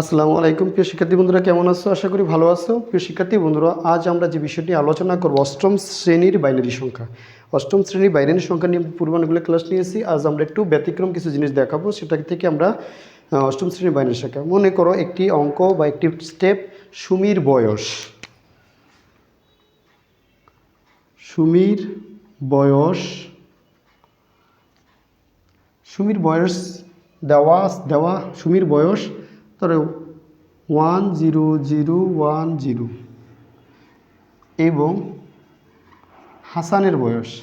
আসসালামু আলাইকুম। প্রিয় শিক্ষার্থী বন্ধুরা, কেমন আছো? আশা করি ভালো আছো। প্রিয় শিক্ষার্থী বন্ধুরা, আজ আমরা যে বিষয়টি আলোচনা করব, অষ্টম শ্রেণির বাইনারি সংখ্যা। অষ্টম শ্রেণির বাইনারি সংখ্যা নিয়ে পূর্ব অনেকগুলো ক্লাস নিয়েছি। আজ আমরা একটু ব্যতিক্রম কিছু জিনিস দেখাবো, সেটা থেকে আমরা অষ্টম শ্রেণির বাইনারি সংখ্যা। মনে করো একটি অঙ্ক বা একটি স্টেপ সুমির বয়স। সুমির বয়স। সুমির বয়স দেওয়া দেওয়া সুমির বয়স ধরো one zero zero one zero. এবং হাসানের বয়স।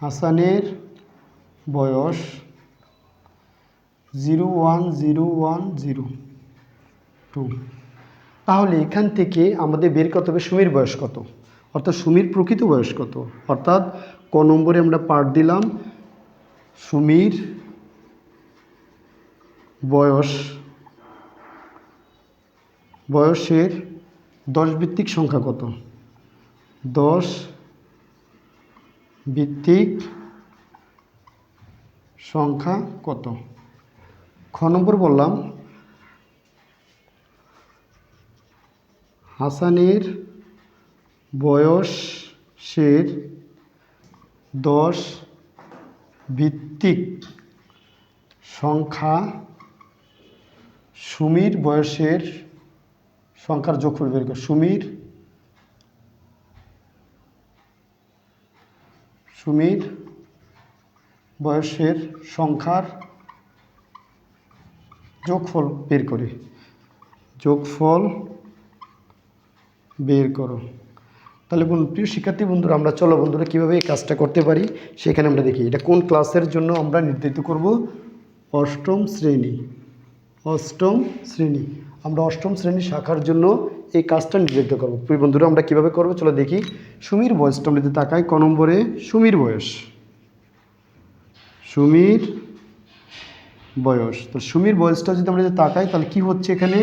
হাসানের বয়স zero one zero one zero two. তাহলে এখান থেকে আমাদের বের করতে হবে সুমির বয়স কত? অর্থাৎ সুমির প্রকৃত বয়স কত? অর্থাৎ ক নম্বরে আমরা পাঠ দিলাম, সুমির বয়স, বয়সের দশ ভিত্তিক সংখ্যা কত? দশ ভিত্তিক সংখ্যা কত? খ নম্বর বললাম, হাসানের বয়সের দশ ভিত্তিক সংখ্যা সুমির বয়সের সংখ্যার যোগফল বের কর। সুমির সুমির বয়সের সংখ্যার যোগফল বের করে। যোগফল বের করো। তাহলে বন্ধু, প্রিয় শিক্ষার্থী বন্ধুরা, আমরা চলো বন্ধুরা কীভাবে এই কাজটা করতে পারি সেখানে আমরা দেখি। এটা কোন ক্লাসের জন্য আমরা নির্ধারিত করব? অষ্টম শ্রেণি। অষ্টম শ্রেণি। আমরা অষ্টম শ্রেণি শাখার জন্য এই কাজটা নির্ধারিত করব। প্রিয় বন্ধুরা, আমরা কীভাবে করব? চলো দেখি। সুমির বয়সটা আমরা যদি তাকাই, ক নম্বরে? সুমির বয়স। সুমির বয়স। তো সুমির বয়সটা যদি আমরা যদি তাকাই, তাহলে কি হচ্ছে এখানে?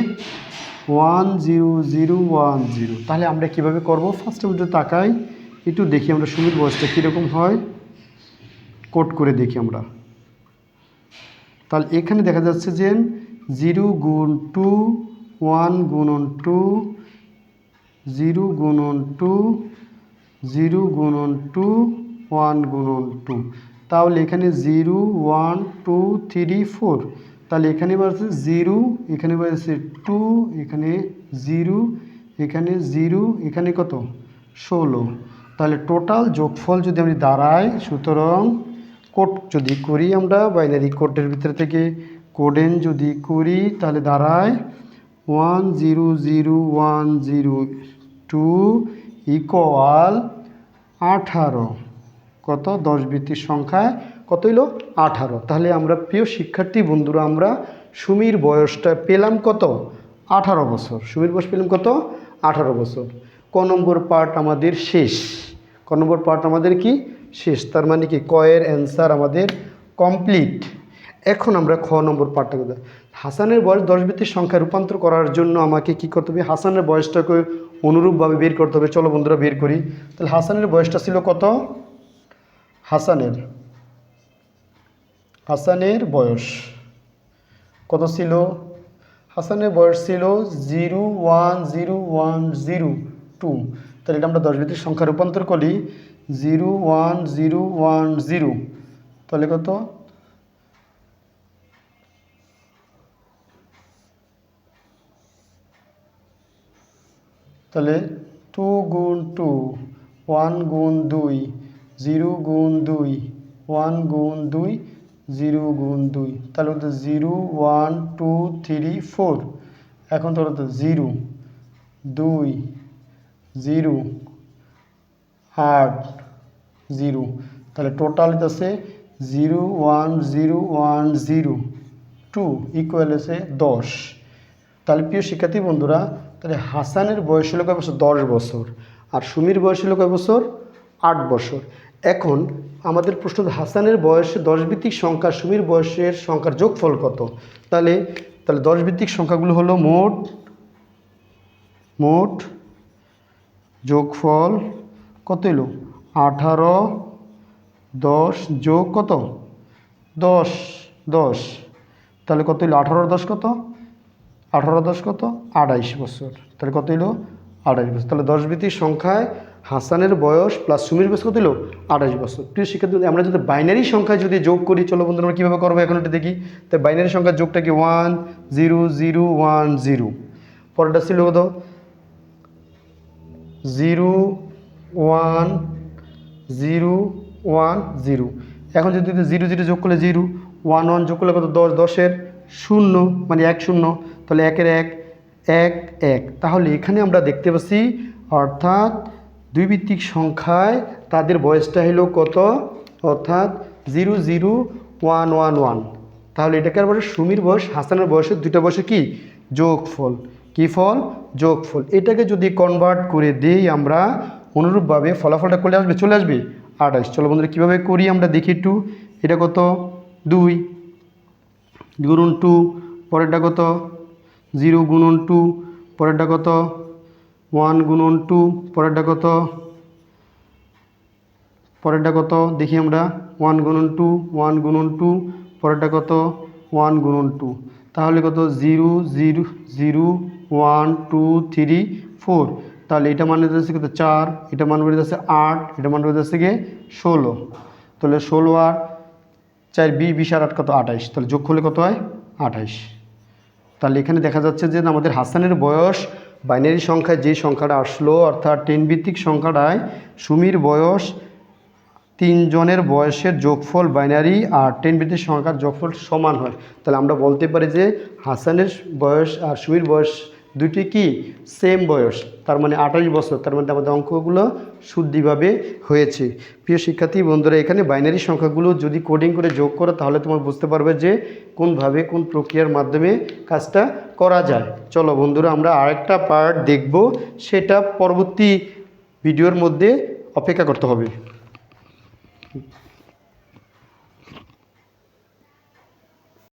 One zero zero one zero. তাহলে আমরা কীভাবে করব? ফার্স্টে আমরা যদি তাকাই, একটু দেখি আমরা সুমির বয়সটা কীরকম হয়। কোট করে দেখি আমরা। তাহলে এখানে দেখা যাচ্ছে যে জিরো গুণ টু, ওয়ান গুণন টু, জিরো গুণন টু, জিরো গুণন টু, ওয়ান গুণন টু। তাহলে এখানে zero, one, two, three, four. তাহলে এখানে বাড়ছে জিরো, এখানে বাড়ছে টু, এখানে জিরো এখানে জিরো, এখানে কত? ষোলো। তাহলে টোটাল যোগফল যদি আমি দাঁড়াই, সুতরাং কোড যদি করি আমরা বাইনারি কোডের ভিতরে থেকে কোডেন যদি করি, তাহলে দাঁড়ায় one zero zero one zero two equal আঠারো। কত? দশ ভিত্তির সংখ্যায় কত হইল? আঠারো। তাহলে আমরা প্রিয় শিক্ষার্থী বন্ধুরা, আমরা সুমির বয়সটা পেলাম কত? আঠারো বছর। সুমির বয়স পেলাম কত? আঠারো বছর। ক নম্বর পার্ট আমাদের শেষ। ক নম্বর পার্ট আমাদের কি? শেষ। তার মানে কি? কয়ের অ্যান্সার আমাদের কমপ্লিট এখন আমরা খ নম্বর পার্টটা করতে হাসানের বয়স দশ ভিত্তির সংখ্যা রূপান্তর করার জন্য আমাকে কি করতে হবে? হাসানের বয়সটাকে অনুরূপভাবে বের করতে হবে। চলো বন্ধুরা, বের করি। তাহলে হাসানের বয়সটা ছিল কত? হাসানের। হাসানের বয়স কত ছিল? হাসানের বয়স ছিল zero one zero one zero two. তাহলে এটা আমরা দশ ভিত্তিক সংখ্যা রূপান্তর করি। Zero one zero one zero. তাহলে কত? তাহলে টু গুণ টু ওয়ান গুণ দুই জিরো গুণ দুই ওয়ান গুণ দুই জিরো গুণ দুই। তাহলে হতো zero one two three four এখন তাহলে তো জিরো দুই জিরো আট জিরো তাহলে টোটাল আছে zero one zero one zero two equal আছে দশ। তাহলে প্রিয় শিক্ষার্থী বন্ধুরা তাহলে হাসানের বয়স হলো কয় বছর? দশ বছর। আর সুমির বয়স হলো কয় বছর? আট বছর। এখন আমাদের প্রশ্ন হাসানের বয়সে দশ ভিত্তিক সংখ্যা, সুমির বয়সের সংখ্যার যোগফল কত? তাহলে তাহলে দশ ভিত্তিক সংখ্যাগুলো হলো মোট মোট যোগফল কত এলো? আঠারো, দশ যোগ কত? দশ দশ। তাহলে কত এলো? আঠারো, দশ কত? আঠারো দশ কত? আড়াইশ বছর। তাহলে কত হলো আড়াইশ বছর। তাহলে দশ ভিত্তিক সংখ্যায় হাসানের বয়স প্লাস সুমির বয়স কত হলো আড়াইশ বছর। প্রিয় শিক্ষার্থী, আমরা যদি বাইনারি সংখ্যায় যদি যোগ করি, চলো বন্ধু আমরা কীভাবে করব এখন দেখি। তাই বাইনারি সংখ্যার যোগটা কি? One zero zero one zero পরেরটা ছিল কত? Zero one zero one zero এখন যদি জিরো জিরো যোগ করলে জিরো ওয়ান ওয়ান যোগ করলে কত? দশ, দশের। শূন্য মানে এক শূন্য, তাহলে একের এক এক এক। তাহলে এখানে আমরা দেখতে পাচ্ছি, অর্থাৎ দুই ভিত্তিক সংখ্যায় তাদের বয়সটা হলো কত? অর্থাৎ zero zero, one one one. তাহলে এটাকে আর বলে সুমির বয়স। হাসানের বয়সের দুইটা বয়সে কি? যোগফল। কি ফল? যোগফল। এটাকে যদি কনভার্ট করে দিই আমরা, অনুরূপভাবে ফলাফলটা চলে আসবে? চলে আসবে? আঠাশ। চলো বন্ধুরা, কীভাবে করি আমরা দেখি একটু। এটা কত? দুই। গুণন টু পরেরটা কত? জিরো গুণন টু পরেরটা কত? ওয়ান গুণন টু পরেরটা কত? পরেরটা কত? দেখি আমরা, ওয়ান গুণন টু, ওয়ান গুণন টু পরেরটা কত? ওয়ান গুণন টু। তাহলে কত? Zero zero zero, one, two, three, four. তাহলে এটা মানে যাচ্ছে কত? চার। এটা মানে বেড়ে যাচ্ছে আট। এটা মানে বেড়ে যাচ্ছে গিয়ে ষোলো। তাহলে ষোলো আর চার বি বিশ আর আট কত? আঠাইশ। তাহলে যোগ করলে কত হয়? আঠাইশ। তাহলে এখানে দেখা যাচ্ছে যে আমাদের হাসানের বয়স, বাইনারি সংখ্যায় যে সংখ্যাটা আসলো, অর্থাৎ টেন ভিত্তিক সংখ্যাটায় সুমির বয়স, তিনজনের বয়সের যোগফল বাইনারি আর টেন ভিত্তিক সংখ্যার যোগফল সমান হয়। তাহলে আমরা বলতে পারি যে হাসানের বয়স আর সুমির বয়স দুটি কি? সেম বয়স, তার মানে আঠাশ বছর, তার মধ্যে আমাদের অঙ্কগুলো শুদ্ধিভাবে হয়েছে। প্রিয় শিক্ষার্থী, বন্ধুরা, এখানে বাইনারি সংখ্যাগুলো যদি কোডিং করে যোগ করো, তাহলে তোমার বুঝতে পারবে যে কোনভাবে কোন প্রক্রিয়ার মাধ্যমে কাজটা করা যায়। চলো বন্ধুরা, আমরা আরেকটা পার্ট দেখব, সেটা পরবর্তী ভিডিওর মধ্যে অপেক্ষা করতে হবে।